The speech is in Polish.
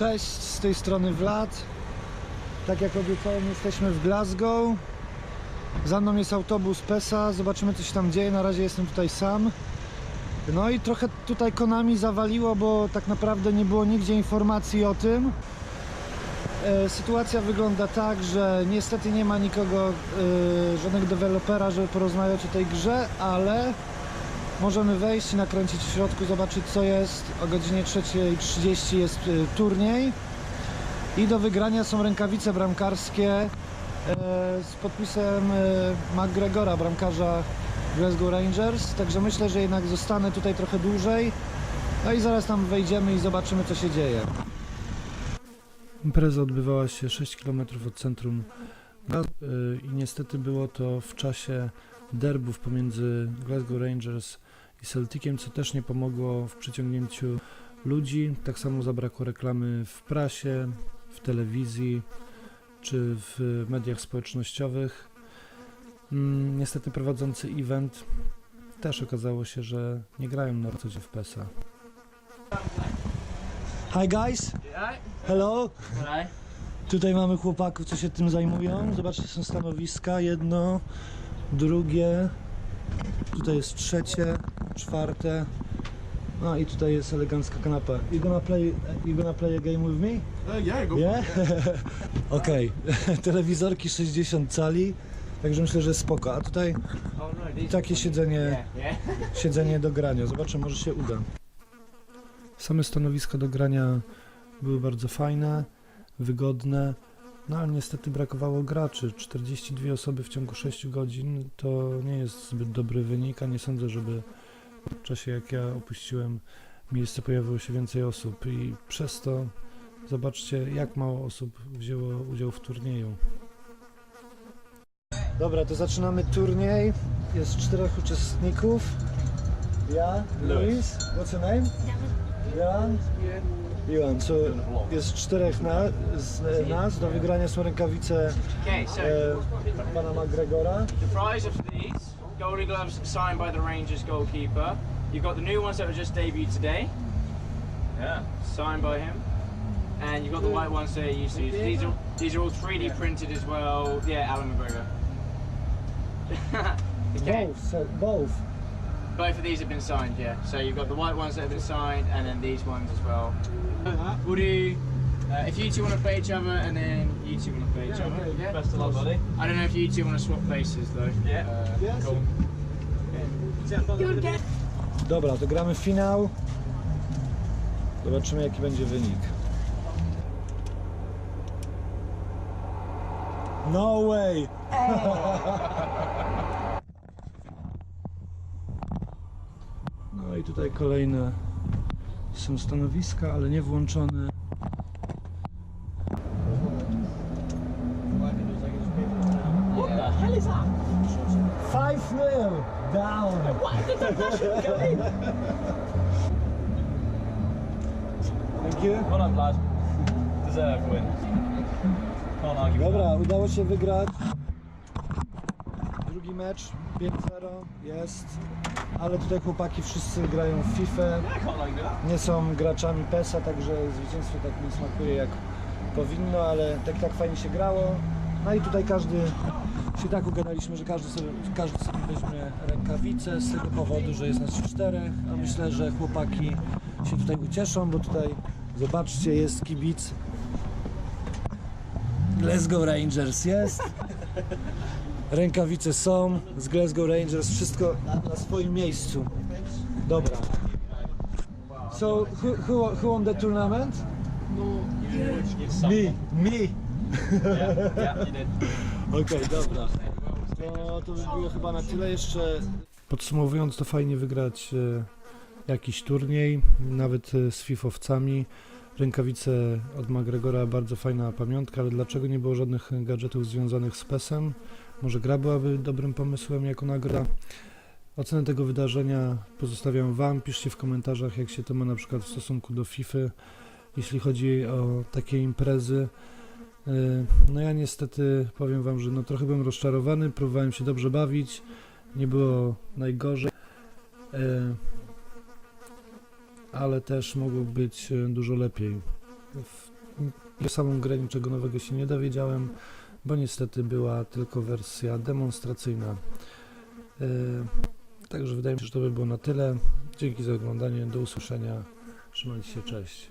Cześć, z tej strony Vlad. Tak jak obiecałem, jesteśmy w Glasgow. Za mną jest autobus PESA, zobaczymy co się tam dzieje. Na razie jestem tutaj sam. No i trochę tutaj Konami zawaliło, bo tak naprawdę nie było nigdzie informacji o tym. E, Sytuacja wygląda tak, że niestety nie ma nikogo, e, żadnego dewelopera, żeby porozmawiać o tej grze, ale możemy wejść i nakręcić w środku, zobaczyć co jest. O godzinie 3.30 jest e, turniej i do wygrania są rękawice bramkarskie e, z podpisem e, McGregora, bramkarza Glasgow Rangers. Także myślę, że jednak zostanę tutaj trochę dłużej. No i zaraz tam wejdziemy i zobaczymy co się dzieje. Impreza odbywała się 6 km od centrum Glasgow i niestety było to w czasie derbów pomiędzy Glasgow Rangers i Celticiem, co też nie pomogło w przyciągnięciu ludzi. Tak samo zabrakło reklamy w prasie, w telewizji czy w mediach społecznościowych. Mm, Niestety prowadzący event też okazało się, że nie grają na co dzień w PESA. Hi guys, hello. Tutaj mamy chłopaków, co się tym zajmują. Zobaczcie, są stanowiska. Jedno, drugie. Tutaj jest trzecie, czwarte. No i tutaj jest elegancka kanapa. You gonna play, you gonna play a game with me? Uh, yeah, go Yeah? Okej. Telewizorki 60 cali. Także myślę, że spoko. A tutaj takie siedzenie, siedzenie do grania. Zobaczymy, może się uda. Same stanowiska do grania były bardzo fajne, wygodne. No ale niestety brakowało graczy. 42 osoby w ciągu 6 godzin to nie jest zbyt dobry wynik, a nie sądzę, żeby w czasie jak ja opuściłem miejsce pojawiło się więcej osób i przez to zobaczcie jak mało osób wzięło udział w turnieju. Dobra, to zaczynamy turniej. Jest czterech uczestników. Ja, Luis, what's your name? Jan. Iwan, so jest czterech na, z nas, do wygrania są rękawice Okay, so e, pana McGregora. the prize of these Golden Gloves signed by the Rangers goalkeeper. You've got the new ones that were just debuted today, Yeah. signed by him, and you've got the white ones that you used to use. These are these are all 3D printed as well. Yeah, Alan McGregor. okay, Both, so, both. Both of these have been signed. Yeah, so you've got the white ones that have been signed, and then these ones as well. We'll do. Uh, if you two want to play each other, and then you two want to play each other. Yeah. Best of luck, buddy. I don't know if you two want to swap places though. Yeah. Uh, Yes. cool. Dobra, to gramy finał. Zobaczymy jaki będzie wynik. No way! i tutaj kolejne są stanowiska, ale nie włączone. What the hell is that? 5 0 down! Why did the Russian go in? Thank you. Well done, lad. Deserved win. Can't argue with Dobra, udało się wygrać. Mecz 5-0 jest, ale tutaj chłopaki wszyscy grają w FIFA. Nie są graczami PESA, także zwycięstwo tak nie smakuje jak powinno, ale tak tak fajnie się grało. No i tutaj każdy się tak ugadaliśmy, że każdy sobie, każdy sobie weźmie rękawice z tego powodu, że jest nas czterech, a myślę, że chłopaki się tutaj ucieszą, bo tutaj zobaczcie, jest kibic. Glasgow Rangers jest. Rękawice są z Glasgow Rangers, wszystko na swoim miejscu. Dobra. So who, who, who won the tournament? Me, me. Yeah, yeah, you did. Okej, dobra. To, to by było chyba na tyle jeszcze. Podsumowując, to fajnie wygrać e, jakiś turniej, nawet e, z fifowcami. Rękawice od McGregora, bardzo fajna pamiątka, ale dlaczego nie było żadnych gadżetów związanych z PESem? Może gra byłaby dobrym pomysłem jako nagroda? Ocenę tego wydarzenia pozostawiam Wam. Piszcie w komentarzach, jak się to ma na przykład w stosunku do FIFA, jeśli chodzi o takie imprezy. E, No ja niestety powiem Wam, że no trochę byłem rozczarowany, próbowałem się dobrze bawić, nie było najgorzej, e, ale też mogło być e, dużo lepiej. W samą grę niczego nowego się nie dowiedziałem, bo niestety była tylko wersja demonstracyjna. Yy, Także wydaje mi się, że to by było na tyle. Dzięki za oglądanie, do usłyszenia. Trzymajcie się, cześć.